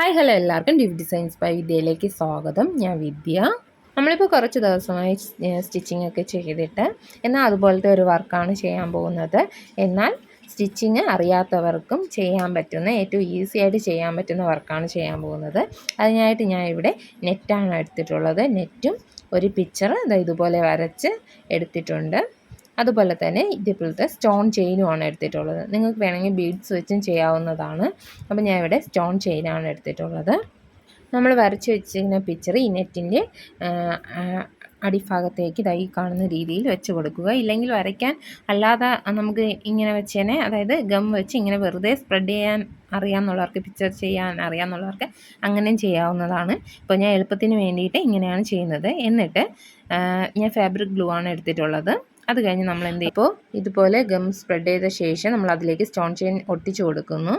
Hi hello എല്ലാവർക്കും ഡിവ് designs by വിദ്യയിലേക്ക് സ്വാഗതം. ഞാൻ വിദ്യ. നമ്മളിപ്പോൾ കുറച്ച് ദിവസമായി സ്റ്റിച്ചിങ് ഒക്കെ ചെയ്തിട്ട്. എന്നാൽ അതുപോലത്തെ ഒരു വർക്കാണ് ചെയ്യാൻ പോകുന്നത്. എന്നാൽ സ്റ്റിച്ചിങ് അറിയാത്തവർക്കും ചെയ്യാൻ പറ്റുന്ന ഏറ്റവും ഈസി ആയിട്ട് ചെയ്യാൻ പറ്റുന്ന വർക്കാണ് ചെയ്യാൻ പോകുന്നത്. അതിനായിട്ട് ഞാൻ ഇവിടെ നെറ്റാണ് എടുത്തിട്ടുള്ളത്. നെറ്റും ഒരു പിക്ചർ ഇതുപോലെ വരച്ച് എടുത്തിട്ടുണ്ട്. അതുപോലെ തന്നെ ഇതേപോലത്തെ സ്റ്റോൺ ചെയിനുമാണ് എടുത്തിട്ടുള്ളത്. നിങ്ങൾക്ക് വേണമെങ്കിൽ ബീഡ്സ് വെച്ചും ചെയ്യാവുന്നതാണ്. അപ്പോൾ ഞാൻ ഇവിടെ സ്റ്റോൺ ചെയിനാണ് എടുത്തിട്ടുള്ളത്. നമ്മൾ വരച്ച് വെച്ചിരിക്കുന്ന പിക്ചർ ഈ നെറ്റിന്റെ അടിഭാഗത്തേക്ക് ഇതായി കാണുന്ന രീതിയിൽ വെച്ച് കൊടുക്കുക. ഇല്ലെങ്കിൽ വരയ്ക്കാൻ അല്ലാതെ നമുക്ക് ഇങ്ങനെ വെച്ചേനെ അതായത് ഗം വെച്ച് ഇങ്ങനെ വെറുതെ സ്പ്രെഡ് ചെയ്യാൻ അറിയാമെന്നുള്ളവർക്ക് പിക്ചർ ചെയ്യാൻ അറിയാമെന്നുള്ളവർക്ക് അങ്ങനെയും ചെയ്യാവുന്നതാണ്. ഇപ്പോൾ ഞാൻ എളുപ്പത്തിന് വേണ്ടിയിട്ട് ഇങ്ങനെയാണ് ചെയ്യുന്നത്. എന്നിട്ട് ഞാൻ ഫാബ്രിക് ഗ്ലൂ ആണ് എടുത്തിട്ടുള്ളത്. അത് കഴിഞ്ഞ് നമ്മൾ എന്ത് ഇപ്പോൾ ഇതുപോലെ ഗം സ്പ്രെഡ് ചെയ്ത ശേഷം നമ്മൾ അതിലേക്ക് സ്റ്റോൺ ചെയിൻ ഒട്ടിച്ചു കൊടുക്കുന്നു.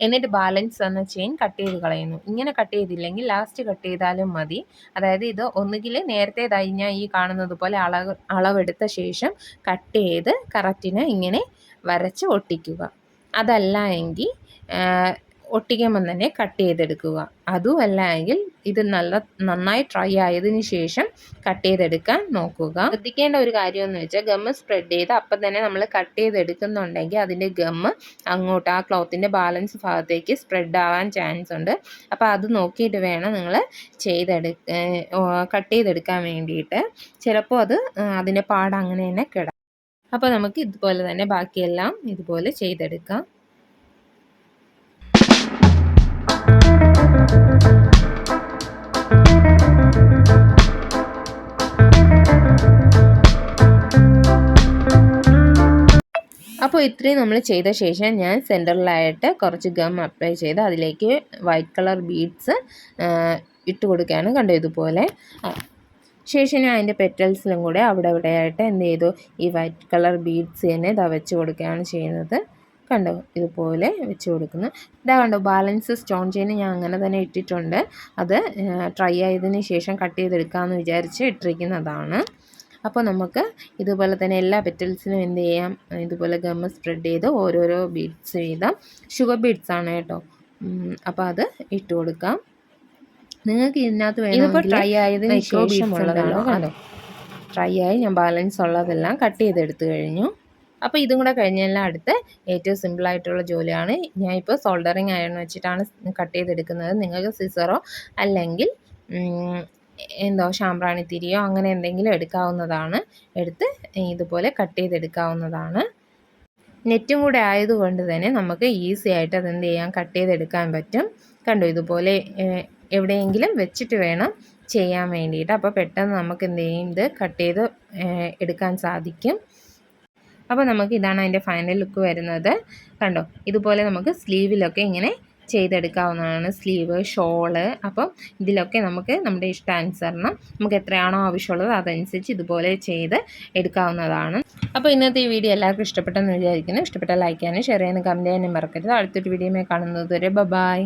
എന്നിട്ട് ബാലൻസ് എന്ന ചെയിൻ കട്ട് ചെയ്ത് കളയുന്നു. ഇങ്ങനെ കട്ട് ചെയ്തില്ലെങ്കിൽ ലാസ്റ്റ് കട്ട് ചെയ്താലും മതി. അതായത് ഇത് ഒന്നുകിൽ നേരത്തെ കഴിഞ്ഞാൽ ഈ കാണുന്നത് പോലെ അളവ് അളവെടുത്ത ശേഷം കട്ട് ചെയ്ത് കറക്റ്റിന് ഇങ്ങനെ വരച്ച് ഒട്ടിക്കുക. അതല്ല എങ്കിൽ ഒട്ടിക്കുമ്പം തന്നെ കട്ട് ചെയ്തെടുക്കുക. അതുമല്ല എങ്കിൽ ഇത് നല്ല നന്നായി ട്രൈ ആയതിന് ശേഷം കട്ട് ചെയ്തെടുക്കാൻ നോക്കുക. ശ്രദ്ധിക്കേണ്ട ഒരു കാര്യം എന്ന് വെച്ചാൽ ഗമ്മ് സ്പ്രെഡ് ചെയ്ത് അപ്പം തന്നെ നമ്മൾ കട്ട് ചെയ്തെടുക്കുന്നുണ്ടെങ്കിൽ അതിന്റെ ഗമ്മ് അങ്ങോട്ട് ആ ക്ലോത്തിന്റെ ബാലൻസ് ഭാഗത്തേക്ക് സ്പ്രെഡ് ആവാൻ ചാൻസ് ഉണ്ട്. അപ്പോൾ അത് നോക്കിയിട്ട് വേണം നിങ്ങൾ ചെയ്തെടു കട്ട് ചെയ്തെടുക്കാൻ വേണ്ടിയിട്ട്. ചിലപ്പോൾ അത് അതിന്റെ പാട് അങ്ങനെ തന്നെ കിടക്കും അപ്പോൾ നമുക്ക് ഇതുപോലെ തന്നെ ബാക്കിയെല്ലാം ഇതുപോലെ ചെയ്തെടുക്കാം. അപ്പോൾ ഇത്രയും നമ്മൾ ചെയ്ത ശേഷം ഞാൻ സെന്ററിലായിട്ട് കുറച്ച് ഗം അപ്ലൈ ചെയ്ത് അതിലേക്ക് വൈറ്റ് കളർ ബീഡ്സ് ഇട്ട് കൊടുക്കുകയാണ്. കണ്ടോ ഇതുപോലെ? ശേഷം ഞാൻ അതിന്റെ പെറ്റൽസിലും കൂടെ അവിടെ ഇവിടെയായിട്ട് എന്ത് ചെയ്തു? ഈ വൈറ്റ് കളർ ബീഡ്സ് തന്നെ ഇതാ കൊടുക്കുകയാണ് ചെയ്യുന്നത്. കണ്ടോ? ഇതുപോലെ വെച്ച് കൊടുക്കുന്നു. ഇതാ കണ്ടോ? ബാലൻസ് സ്റ്റോൺ ചെയിൻ ഞാൻ അങ്ങനെ തന്നെ ഇട്ടിട്ടുണ്ട്. അത് ട്രൈ ആയതിന് ശേഷം കട്ട് ചെയ്തെടുക്കാമെന്ന് വിചാരിച്ച് ഇട്ടിരിക്കുന്നതാണ്. അപ്പോൾ നമുക്ക് ഇതുപോലെ തന്നെ എല്ലാ പെറ്റൽസിനും എന്ത് ചെയ്യാം? ഇതുപോലെ ഗമ്മ സ്പ്രെഡ് ചെയ്ത് ഓരോരോ ബീഡ്സ് ചെയ്താം ഷുഗർ ബീഡ്സ് ആണ് കേട്ടോ. അപ്പോൾ അത് ഇട്ട് കൊടുക്കാം. നിങ്ങൾക്ക് ഇതിനകത്ത് വേണം ട്രൈ ആയതിന് ശേഷമുള്ളതാണോ കണ്ടോ? ട്രൈ ആയി ഞാൻ ബാലൻസ് ഉള്ളതെല്ലാം കട്ട് ചെയ്തെടുത്തു കഴിഞ്ഞു. അപ്പോൾ ഇതും കൂടെ കഴിഞ്ഞെല്ലാം അടുത്ത് ഏറ്റവും സിമ്പിളായിട്ടുള്ള ജോലിയാണ്. ഞാൻ ഇപ്പോൾ സോൾഡറിങ് അയൺ വെച്ചിട്ടാണ് കട്ട് ചെയ്തെടുക്കുന്നത്. നിങ്ങൾക്ക് സിസറോ അല്ലെങ്കിൽ എന്തോ തിരിയോ അങ്ങനെ എന്തെങ്കിലും എടുക്കാവുന്നതാണ്. എടുത്ത് ഇതുപോലെ കട്ട് ചെയ്തെടുക്കാവുന്നതാണ്. നെറ്റും കൂടെ ആയതുകൊണ്ട് തന്നെ നമുക്ക് ഈസി ആയിട്ട് അതെന്ത് ചെയ്യാം? കട്ട് ചെയ്തെടുക്കാൻ പറ്റും. കണ്ടു? ഇതുപോലെ എവിടെയെങ്കിലും വെച്ചിട്ട് വേണം ചെയ്യാൻ വേണ്ടിയിട്ട്. അപ്പോൾ പെട്ടെന്ന് നമുക്ക് എന്ത് ചെയ്യും? ഇത് കട്ട് ചെയ്ത് എടുക്കാൻ സാധിക്കും. അപ്പോൾ നമുക്ക് ഇതാണ് അതിന്റെ ഫൈനൽ ലുക്ക് വരുന്നത്. കണ്ടോ? ഇതുപോലെ നമുക്ക് സ്ലീവിലൊക്കെ ഇങ്ങനെ ചെയ്തെടുക്കാവുന്നതാണ്. Sleeve shawl. അപ്പം ഇതിലൊക്കെ നമുക്ക് നമ്മുടെ ഇഷ്ടാനുസരണം നമുക്ക് എത്രയാണോ ആവശ്യമുള്ളത് അതനുസരിച്ച് ഇതുപോലെ ചെയ്ത് എടുക്കാവുന്നതാണ്. അപ്പോൾ ഇന്നത്തെ ഈ വീഡിയോ എല്ലാവർക്കും ഇഷ്ടപ്പെട്ടെന്ന് വിചാരിക്കുന്നു. ഇഷ്ടപ്പെട്ട ലൈക്ക് ചെയ്യാനും ഷെയർ ചെയ്യാനും കമന്റ് ചെയ്യാനും മറക്കരുത്. അടുത്തൊരു വീഡിയോ കാണുന്നത് വരെ ബൈ